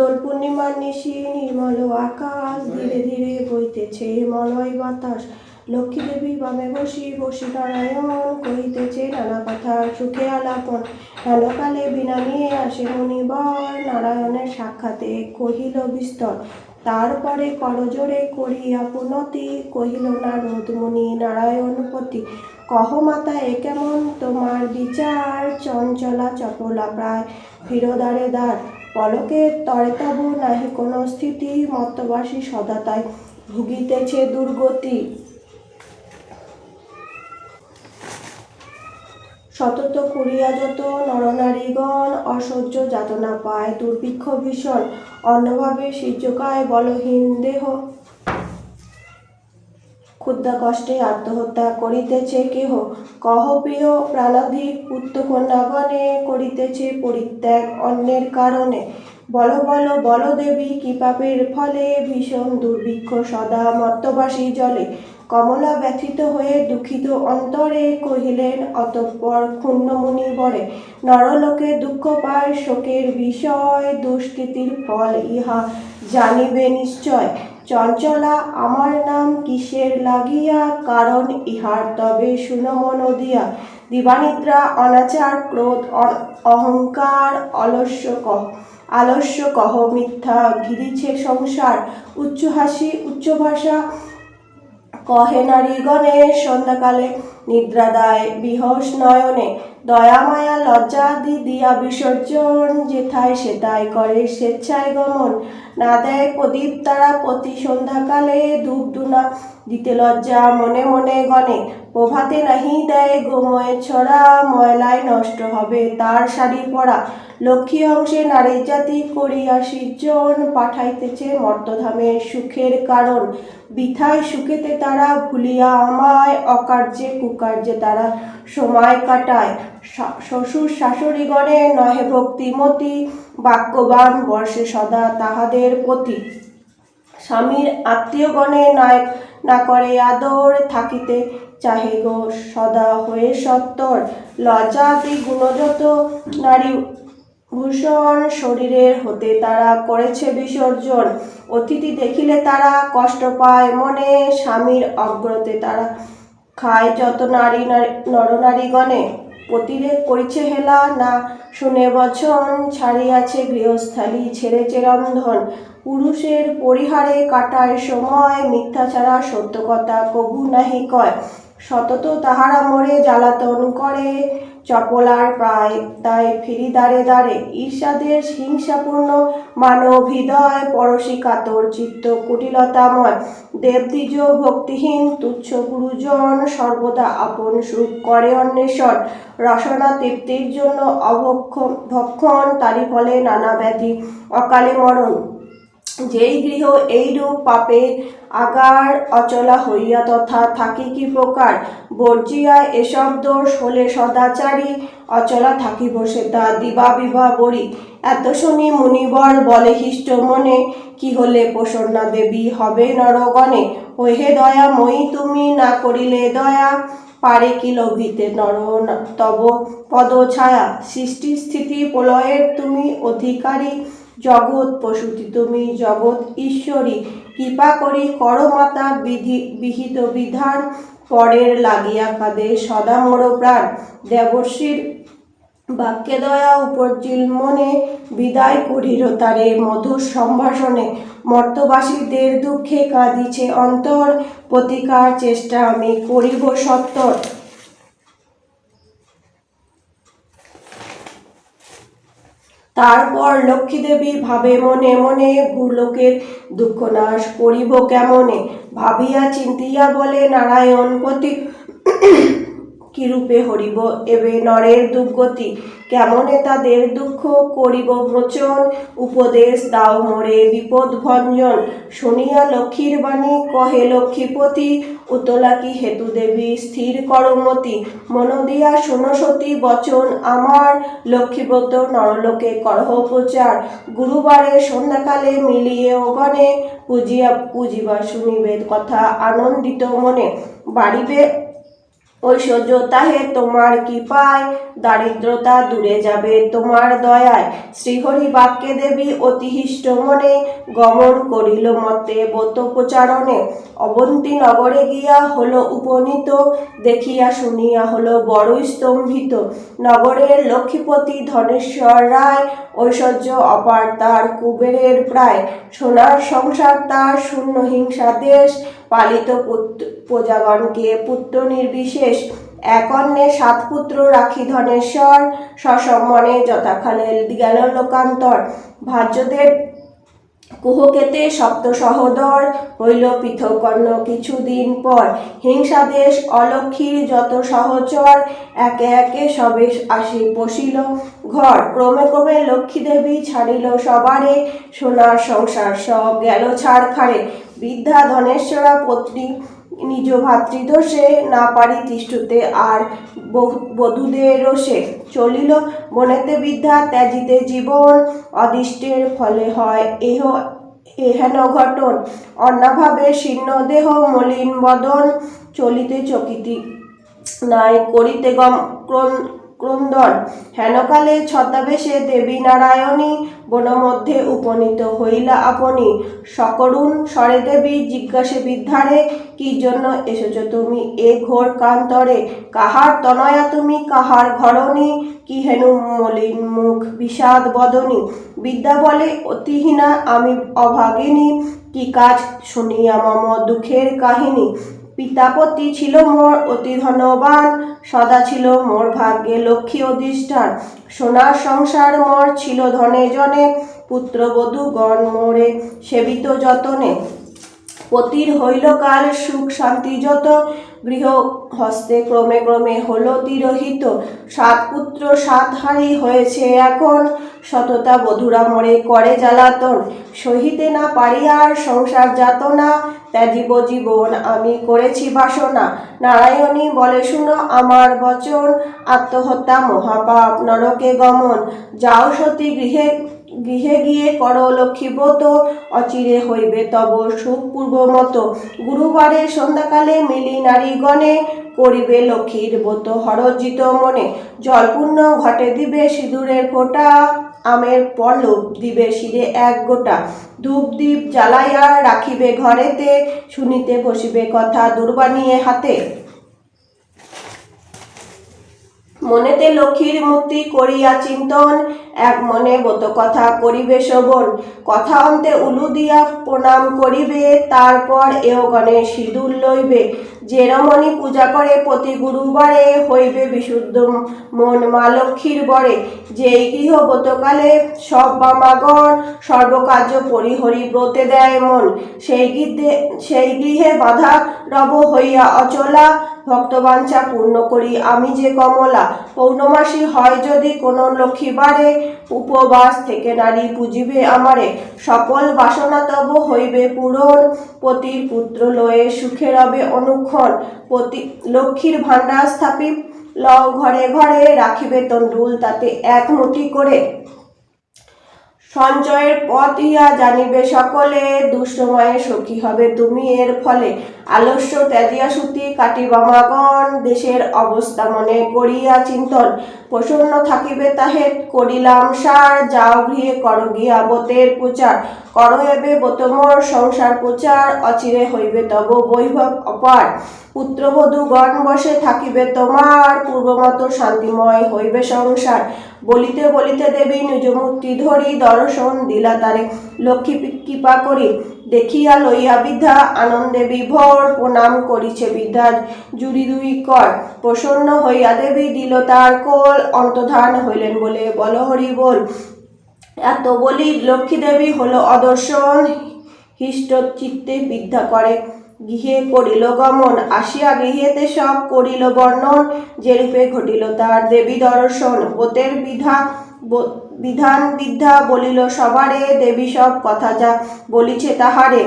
দোল পূর্ণিমার নিশি, নির্মল আকাশ ধীরে ধীরে বইতেছে মলয় বাতাস। লক্ষ্মী দেবী বামে বসি বসি নারায়ণ কহিতেছে, নানা কথা সুখে আলাপন। হেনকালে বিনা নিয়ে আসে মুনিবর নারায়ণের সাক্ষাতে কহিল বিস্তর। তারপরে করজোরে করিয়া পুনতি, কহিল নারদ মুনি নারায়ণপতি, কহ মাতা, এ কেমন তোমার বিচার? চঞ্চলা চপলা প্রায় ফিরোদারে দ্বার পলকে তরে তব নাহি কোনো স্থিতি মত্তবাসী সদা তাই ভুগিতেছে দুর্গতি। সতত করিয়া যত নরনারীগণ অসহ্য যাতনা পায়, দুর্ভিক্ষ ভীষণ অন্যভাবে সূর্যকায় বলহীন দেহ। ক্ষুদ্র কষ্টে আত্মহত্যা করিতেছে কেহ, কহ প্রিয় পুত্র কন্যাগণে করিতেছে পরিত্যাগ অন্যের কারণে। বল বল বল দেবী, কি পাপের ফলে ভীষণ দুর্ভিক্ষ সদা মত্তবাসী জলে কমলা ব্যথিত হয়ে দুঃখিত অন্তরে কহিলেন, অতঃপর ক্ষুণ্ণমুনি বরে নরলোকে দুঃখ পায়, শোকের বিষয়, দুষ্কৃতির ফল ইহা জানিবে নিশ্চয়। চঞ্চলা, আমার কিসের লাগিয়া? কারণ ইহার তবে সুনমন দিয়া। দিবানিদ্রা, অনাচার, ক্রোধ অহংকার অলস্য কহ আলস্য কহ মিথ্যা ঘিরিছে সংসার। উচ্চ হাসি, উচ্চ ভাষা। কহে নারীগণে, সন্ধ্যাকালে নিদ্রাদায় বিহস নয়নে। দয়া মায়া লজ্জাদি দিয়া বিসর্জন যেথায় সেথায় করে স্বেচ্ছায় গমন। না দেয় প্রদীপ তারা প্রতি সন্ধ্যাকালে, ধূপ দুনা দিতে লজ্জা মনে মনে গণে। প্রভাতে নাহি দেয় গোময় ছড়া, ময়লায় নষ্ট হবে তার শাড়ি পরা। লক্ষ্মী অংশে নারী জাতি করিয়া সৃজন, পাঠাইতেছে মর্তধামে সুখের কারণ। বিথায় সুখেতে তারা ভুলিয়া আমায়, অকার্যে কুকার্যে তারা সময় কাটায়। শ্বশুর শাশুড়িগণে নহে ভক্তিমতী বাক্যবান বর্ষে সদা তাহাদের প্রতি স্বামীর আত্মীয়গণে নয় না করে আদর থাকিতে চাহে গো, সদা হয়ে সত্তর। লজ্জাতি গুণযত নারী ভূষণ শরীরের হতে তারা করেছে বিসর্জন। অতিথি দেখিলে তারা কষ্ট পায়, মনে স্বামীর অগ্রতে তারা খায় যত নারী নারী- নরনারীগণে। অতিরেক করিছে হেলা না শুনে বচন ছাড়িয়াছে গৃহস্থালী ছেড়ে রন্ধন। পুরুষের পরিহারে কাটায় সময়, মিথ্যা ছাড়া সত্য কথা কবু নাহি কয়। সতত তাহারা মরে জ্বালাতন করে চপলার প্রায় তাই ফিরি দাঁড়ে দাঁড়ে ঈর্ষাদের হিংসাপূর্ণ মানব হৃদয় পরশী কাতর চিত্ত কুটিলতাময়। দেবদ্বিজ ভক্তিহীন তুচ্ছ গুরুজন সর্বদা আপন সুখ করে অন্বেষণ। রসনা তৃপ্তির জন্য অভক্ষণ ভক্ষণ তারই ফলে নানা ব্যাধি, অকালে মরণ। যেই গৃহ এইরূপ পাপে আগার অচলা হইয়া তথা থাকি কি প্রকার? বর্জিয়া এসব দোষ হলে সদাচারী অচলা থাকিব সেটা দিবা বিবাহ বরি এত শুনি মুনিবর বলে হিষ্ট মনে, কি হলে প্রসন্না দেবী হবে নরগণে? ওহে দয়া মই, তুমি না করিলে দয়া? পারে কি লোভিতে নর তব পদ ছায়া সৃষ্টি স্থিতি প্রলয়ের তুমি অধিকারী। জগৎ পশুতি তুমি জগৎ ঈশ্বরী, কৃপা করি করো মাতা বিধি বিহিত বিধান। পরের লাগিয়া কাঁদে সদা মোর প্রাণ। দেবর্ষীর বাক্যে দয়া উপর্জিল মনে, বিদায় করিল তারে মধুর সম্ভাষণে। মর্তবাসীদের দুঃখে কাঁদিছে অন্তর, প্রতিকার চেষ্টা আমি করিব সত্তর। তারপর লক্ষ্মীদেবী ভাবে মনে মনে ভূলোকের দুঃখ নাশ করিব কেমনে? ভাবিয়া চিন্তিয়া বলে, নারায়ণ পতি কিরূপে হরিব? এবে নরের দুর্গতি কেমনে তাদের দুঃখ করিব মোচন? উপদেশ দাও মোরে বিপদ ভঞ্জন। শুনিয়া লক্ষ্মীর বাণী কহে লক্ষ্মীপতি, উতলা কি হেতু দেবী, স্থির করমতি মন দিয়া শুনো সতী বচন আমার। লক্ষ্মীব্রত নরলোকে করহ প্রচার। গুরুবারে সন্ধ্যাকালে মিলিয়ে ওগণে পুজিয়া, পুজিবা শুনিবে কথা আনন্দিত মনে। বাড়িবে ঐশ্বর্য তাহে তোমার কৃপায়, দারিদ্রতা দূরে যাবে তোমার দয়ায়। শ্রীহরি বাক্যে দেবী অতিহিষ্ট মনে গমন করিল মতে বত প্রচারণে। অবন্তী নগরে গিয়া হলো উপনীত, দেখিয়া শুনিয়া হলো বড়ই স্তম্ভিত। নগরের লক্ষ্মীপতি ধনেশ্বর রায়, ঐশ্বর্য অপার তার কুবেরের প্রায়। সোনার সংসার তার শূন্য হিংসা দেশ পালিত পুত্র, প্রজাগণকে পুত্র নির্বিশেষ এক সাত পুত্র রাখি ধনেশ্বর সসম্মানে যথাকালে গেল লোকান্তর। ভাজ্যদের কুহকেতে সপ্ত সহোদর হইল পৃথকর্ণ কিছুদিন পর। হিংসাদেশ অলক্ষীর যত সহচর, একে একে সবে আসি বসিল ঘর। ক্রমে ক্রমে লক্ষ্মী দেবী ছাড়িল সবারে, সোনার সংসার সব গেল ছাড় খাড়ে বৃদ্ধা ধনেশ্বরা পত্নী, নিজ ভাতৃদোষে না পারি তিষ্ঠতে, আর বধূদের রোষে চলিল বনেতে বিদ্যা ত্যাজিতে জীবন অদিষ্টের ফলে হয়। এহ, এহেন ঘটন অন্যভাবে শীর্ণ দেহ মলিন বদন চলিতে চকিতি নাই, করিতে গম ক্রন- ক্রন্দন। হেনকালে ছদ্মাবেশে দেবী নারায়ণী বনমধ্যে উপনীত হইলা আপনি। সকরুণ স্বরে দেবী জিজ্ঞাসে বিদ্ধারে কি জন্য এসেছ তুমি এ ঘোর কান্তরে? কাহার তনয়া তুমি? কাহার ঘরণী? কি হেনু মলিন মুখ বিষাদ বদনী? বিদ্যা বলে অতিহীনা আমি অভাগিনী। কি কাজ শুনিয়া মম দুঃখের কাহিনী? পিতাপতি ছিল মোর অতি ধনবান, সদা ছিল মোর ভাগ্যে লক্ষ্মী অধিষ্ঠান। সোনার সংসার মোর ছিল ধনে জনে, পুত্রবধূ গণ মোরে সেবিত যতনে। পতির হইল কাল সুখ শান্তি যত গৃহ হস্তে ক্রমে ক্রমে হলো তিরোহিত। সাত পুত্র, সাত হারি হয়েছে এখন, সততা বধুরা মরে করে জ্বালাতন। সহিতে না পারি আর সংসার যাতনা ত্যাজিব জীবন আমি করেছি বাসনা। নারায়ণী বলে, শুনো আমার বচন। আত্মহত্যা মহাপাপ নরকে গমন। যাও সতী গৃহে গৃহে গিয়ে কর লক্ষ্মীব্রত। অচিরে হইবে তব সুখ পূর্ব মতো। গুরুবারে সন্ধ্যাকালে মিলি নারীগণে করিবে লক্ষ্মীর ব্রত হরজিত মনে। জলপূর্ণ ঘটে দিবে সিঁদুরের ফোঁটা। আমের পল্লব দিবে শিরে এক গোটা। ধূপ দ্বীপ জ্বালাইয়া রাখিবে ঘরেতে, শুনিতে বসিবে কথা দুর্বানিয়ে হাতে। মনেতে লক্ষ্মীর মূর্তি করিয়া চিন্তন, এক মনে বত কথা করিবে শোভন। কথা অন্তে উলু দিয়া প্রণাম করিবে, তারপর এও গণে সিঁদুর লইবে। যে রমণী পূজা করে প্রতি গুরুবারে হইবে বিশুদ্ধ মন মা লক্ষ্মীর বরে। যেই গৃহ ব্রতকালে সব বামাগণ সর্বকার্য পরিহরি ব্রতে দেয় মন, সেই গৃহে সেই গৃহে বাধা রব হইয়া অচলা। ভক্তবাঞ্ছা পূর্ণ করি আমি যে কমলা। পৌর্ণমাসী হয় যদি কোনো লক্ষ্মীবারে উপবাস থেকে নারী পুজিবে আমারে। সকল বাসনা তব হইবে পূরণ। পতির পুত্র লয়ে সুখে রবে অনুক্ষণ। পতি লক্ষ্মীর ভাণ্ডার স্থাপিত লও ঘরে ঘরে রাখিবে তণ্ডুল তাতে এক মুঠি করে। সঞ্চয়ের পথ ইয়া জানিবে সকলে, দুঃসময়ে সখী হবে তুমি এর ফলে। আলস্য ত্যাজিয়া সুতি কাটিবামাগণ দেশের অবস্থা মনে করিয়া চিন্তন। প্রসন্ন থাকিবে তাহে করিলাম সার, যাও গৃহে কর গিয়া বতের প্রচার। কর এবে বতমর সংসার প্রচার, অচিরে হইবে তব বৈভব অপার। পুত্রবধূ গণ বসে থাকিবে তোমার, পূর্বমত শান্তিময় হইবে সংসার। বলিতে বলিতে দেবী নিজ মূর্তি ধরি দর্শন দিলা তারে। লক্ষ্মী কৃপা করি, দেখিয়া লইয়া বিদ্যা আনন্দে বিভোর প্রণাম করিছে বিদ্যা জুড়ি দুই কর প্রসন্ন হইয়া দেবী দিল তার কোল অন্তধান হইলেন বলে বল হরি বল। এত বলি লক্ষ্মী দেবী হলো অদর্শন, হিষ্ট চিত্তে বিদ্যা করে। গৃহে করিল গমন, আসিয়া গৃহেতে সব করিল বর্ণন যেরূপে ঘটিল তার দেবী দর্শন। পোতের বিধা বিধান বিদ্যা বলিল, সবারে দেবী সব কথা যা বলিছে তাহারে।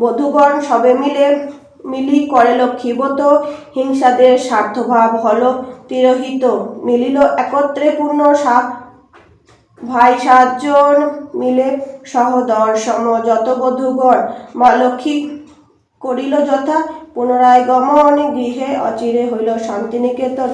বধূগণ সবে মিলে, মিলি করে লক্ষ্মীবত হিংসাদের স্বার্থভাব হল তিরোহিত। মিলিল একত্রে পূর্ণ ভাই সাতজন মিলে সহদর সম যত বধূগণ। মা লক্ষ্মী করিল যথা, পুনরায় গমন গৃহে অচিরে হইল শান্তিনিকেতন।